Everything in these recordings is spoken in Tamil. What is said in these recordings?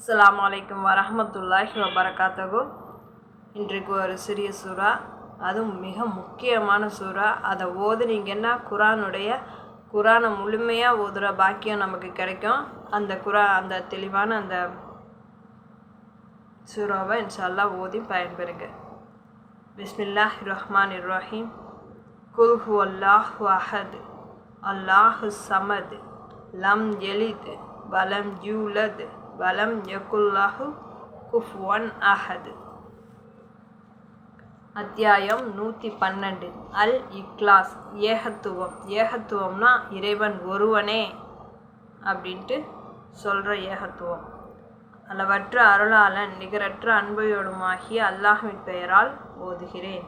அஸ்லாம் அலைக்கும் வரமத்துல்லாஹி வபரகாத்தகு இன்றைக்கு ஒரு சிறிய சூறா. அதுவும் மிக முக்கியமான சூறா. அதை ஓதுனீங்கன்னா குரானுடைய குரானை முழுமையாக ஓதுகிற பாக்கியம் நமக்கு கிடைக்கும். அந்த குரா அந்த தெளிவான அந்த சூறாவை இன்ஷால்லா ஓதி பயன்பெறுங்க. பிஸ்மில்லாஹ் ரஹ்மான் ரஹீம். குல்ஹு அல்லாஹு அஹத். அல்லாஹு சமத். லம் எலித். வலம் ஜூலது வலம் யகுல்லாஹு குஃப்வன் அஹது. அத்தியாயம் நூற்றி பன்னெண்டு அல் இக்லாஸ் ஏகத்துவம். ஏகத்துவம்னா இறைவன் ஒருவனே அப்படின்ட்டு சொல்கிற ஏகத்துவம். அளவற்ற அருளாளன் நிகரற்ற அன்பையோடுமாகிய அல்லாஹின் பெயரால் ஓதுகிறேன்.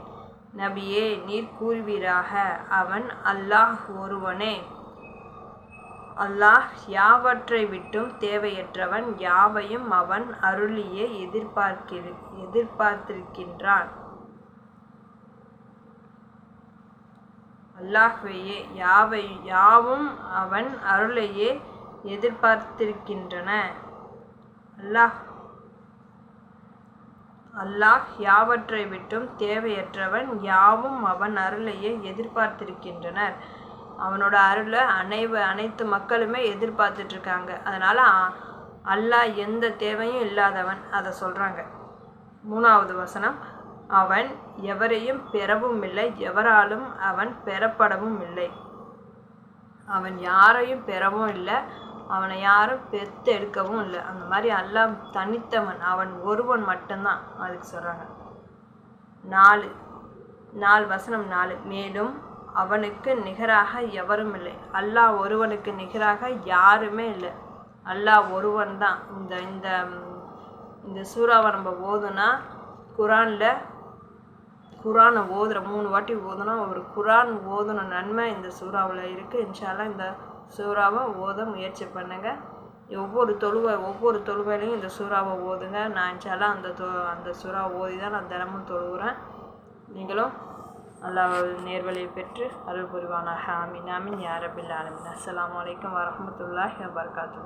நபியே நீர் கூறுவீராக. அவன் அல்லாஹ் ஒருவனே. அல்லாஹ் யாவற்றை விட்டும் தேவையற்றவன் யாவையும் அவன் அருளியே எதிர்பார்க்கிற எதிர்பார்த்திருக்கின்றான். அல்லாஹ்வையே யாவை யாவும் அவன் அருளையே எதிர்பார்த்திருக்கின்றன. அல்லாஹ் அல்லாஹ் யாவற்றை விட்டும் தேவையற்றவன் யாவும் அவன் அருளையே எதிர்பார்த்திருக்கின்றனர். அவனோட அருளை அனைவ அனைத்து மக்களுமே எதிர்பார்த்துட்டு இருக்காங்க அதனால அல்லாஹ் எந்த தேவையும் இல்லாதவன் அதை சொல்கிறாங்க மூணாவது வசனம் அவன் எவரையும் பெறவும் இல்லை எவராலும் அவன் பெறப்படவும் இல்லை. அவன் யாரையும் பெறவும் இல்லை அவனை யாரும் பெத்து எடுக்கவும் இல்லை. அந்த மாதிரி அல்லாஹ் தனித்தவன் அவன் ஒருவன் மட்டும்தான் அதுக்கு சொல்கிறாங்க நாலு நாலு வசனம் நாலு. மேலும் அவனுக்கு நிகராக எவரும் இல்லை. அல்லாஹ் ஒருவனுக்கு நிகராக யாருமே இல்லை. அல்லாஹ் ஒருவன் தான். இந்த இந்த இந்த சூறாவை நம்ம ஓதுனா குரானில் குரானை ஓதுற மூணு வாட்டி ஓதுனா ஒரு குரான் ஓதுன நன்மை இந்த சூறாவில் இருக்குது இன்ஷால்லாம் இந்த சூறாவை ஓத முயற்சி பண்ணுங்கள் ஒவ்வொரு தொழுவை ஒவ்வொரு தொழுவையிலையும் இந்த சூறாவை ஓதுங்க. நான் இன்ஷால்லாம் அந்த தொ அந்த சூறாவை ஓதி தான் நான் தினமும் தொழுகிறேன் நீங்களும் அல்லாஹ் நேர்வழியை பெற்று அருள் புரிவானாக. ஆமீன் ஆமீன். யாரபில் ஆலமின். அஸ்லாம் வலைக்கம் வரமத்துல்லாஹி வபர்காத்து